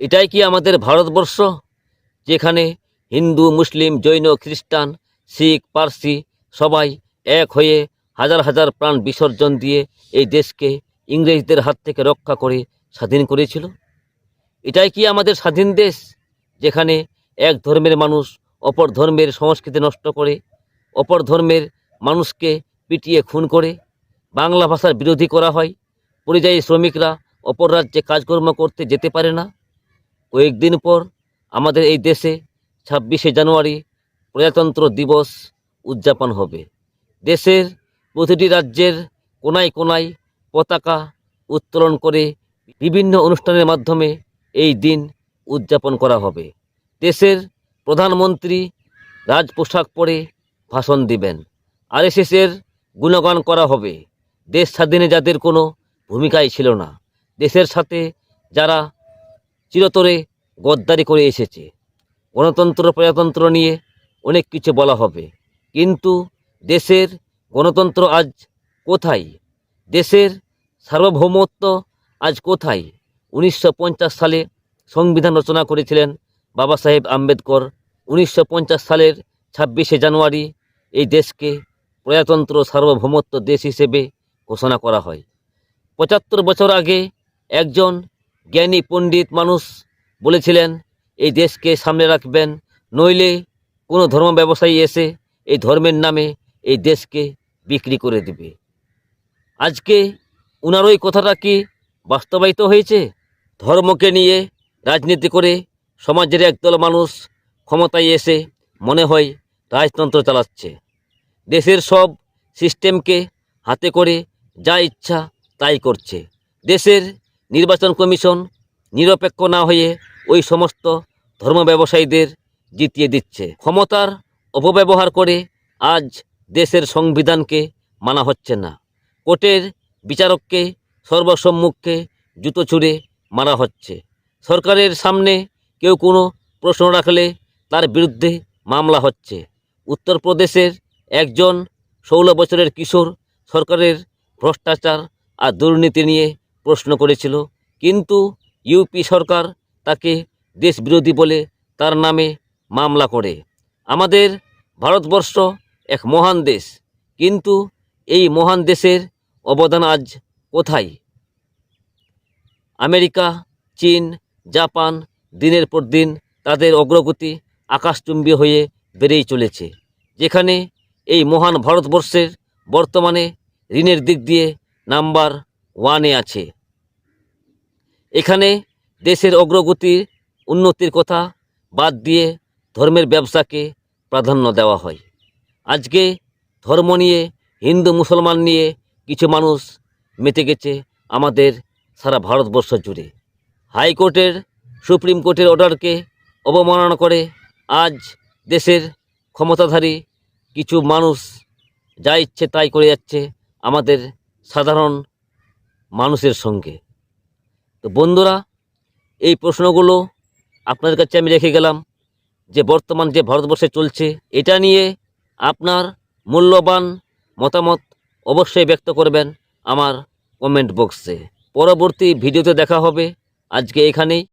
এটাই কি আমাদের ভারতবর্ষ? যেখানে হিন্দু, মুসলিম, জৈন, খ্রিস্টান, শিখ, পার্সি সবাই এক হয়ে হাজার হাজার প্রাণ বিসর্জন দিয়ে এই দেশকে ইংরেজদের হাত থেকে রক্ষা করে স্বাধীন করেছিল। এটাই কি আমাদের স্বাধীন দেশ? যেখানে এক ধর্মের মানুষ অপর ধর্মের সংস্কৃতি নষ্ট করে, অপর ধর্মের মানুষকে পিটিয়ে খুন করে, বাংলা ভাষার বিরোধী করা হয়, পরিযায়ী শ্রমিকরা অপর রাজ্যে কাজকর্ম করতে যেতে পারে না কয়েকদিন পর আমাদের এই দেশে ছাব্বিশে জানুয়ারি প্রজাতন্ত্র দিবস উদযাপন হবে। দেশের প্রতিটি রাজ্যের কোনায় কোনায় পতাকা উত্তোলন করে বিভিন্ন অনুষ্ঠানের মাধ্যমে এই দিন উদযাপন করা হবে। দেশের প্রধানমন্ত্রী রাজ পোশাক পরে ভাষণ দিবেন। আরএসএসের গুণগান করা হবে। দেশ স্বাধীনে যাদের কোনো ভূমিকাই ছিল না। দেশের সাথে যারা চিরতরে গদ্দারি করে এসেছে। গণতন্ত্র, প্রজাতন্ত্র নিয়ে অনেক কিছু বলা হবে। কিন্তু দেশের গণতন্ত্র আজ কোথায়? দেশের সার্বভৌমত্ব আজ কোথায়? উনিশশো পঞ্চাশ সালে সংবিধান রচনা করেছিলেন বাবা সাহেব আম্বেদকর। উনিশশো পঞ্চাশ সালের ছাব্বিশে জানুয়ারি এই দেশকে প্রজাতন্ত্র, সার্বভৌমত্ব দেশ হিসেবে ঘোষণা করা হয়। পঁচাত্তর বছর আগে একজন জ্ঞানী পণ্ডিত মানুষ বলেছিলেন, এই দেশকে সামনে রাখবেন, নইলে কোনো ধর্ম ব্যবসায়ী এসে এই ধর্মের নামে এই দেশকে বিক্রি করে দেবে। আজকে ওনার ওই কথাটা কি বাস্তবায়িত হয়েছে? ধর্মকে নিয়ে রাজনীতি করে সমাজের একদল মানুষ ক্ষমতায় এসে মনে হয় রাজতন্ত্র চালাচ্ছে। দেশের সব সিস্টেমকে হাতে করে যা ইচ্ছা তাই করছে। দেশের নির্বাচন কমিশন নিরপেক্ষ না হয়ে ওই সমস্ত ধর্ম ব্যবসায়ীদের জিতিয়ে দিচ্ছে। ক্ষমতার অপব্যবহার করে আজ দেশের সংবিধানকে মানা হচ্ছে না। কোর্টের বিচারককে সর্বসম্মুখে জুতো ছুঁড়ে মারা হচ্ছে। সরকারের সামনে কেউ কোনো প্রশ্ন রাখলে তার বিরুদ্ধে মামলা হচ্ছে। উত্তরপ্রদেশের একজন ষোলো বছরের কিশোর সরকারের ভ্রষ্টাচার আর দুর্নীতি নিয়ে প্রশ্ন করেছিল। কিন্তু ইউপি সরকার তাকে দেশবিরোধী বলে তার নামে মামলা করে। আমাদের ভারতবর্ষ এক মহান দেশ, কিন্তু এই মহান দেশের অবদান আজ কোথায়? আমেরিকা, চীন, জাপান দিনের পর দিন তাদের অগ্রগতি আকাশচুম্বী হয়ে বেড়েই চলেছে, যেখানে এই মহান ভারতবর্ষের বর্তমানে ঋণের দিক দিয়ে নাম্বার ওয়ানে আছে। এখানে দেশের অগ্রগতির উন্নতির কথা বাদ দিয়ে ধর্মের ব্যবসাকে প্রাধান্য দেওয়া হয়। আজকে ধর্ম নিয়ে, হিন্দু, মুসলমান নিয়ে কিছু মানুষ মেতে গেছে আমাদের সারা ভারতবর্ষ জুড়ে। হাইকোর্টের, সুপ্রিম কোর্টের অর্ডারকে অবমাননা করে আজ দেশের ক্ষমতাধারী কিছু মানুষ যা ইচ্ছে তাই করে যাচ্ছে আমাদের সাধারণ মানুষের সঙ্গে। তো বন্ধুরা, এই প্রশ্নগুলো আপনাদের কাছে আমি রেখে গেলাম যে বর্তমান যে ভারতবর্ষে চলছে, এটা নিয়ে আপনার মূল্যবান মতামত অবশ্যই ব্যক্ত করবেন আমার কমেন্ট বক্সে পরবর্তী ভিডিওতে দেখা হবে। আজকে এখানেই।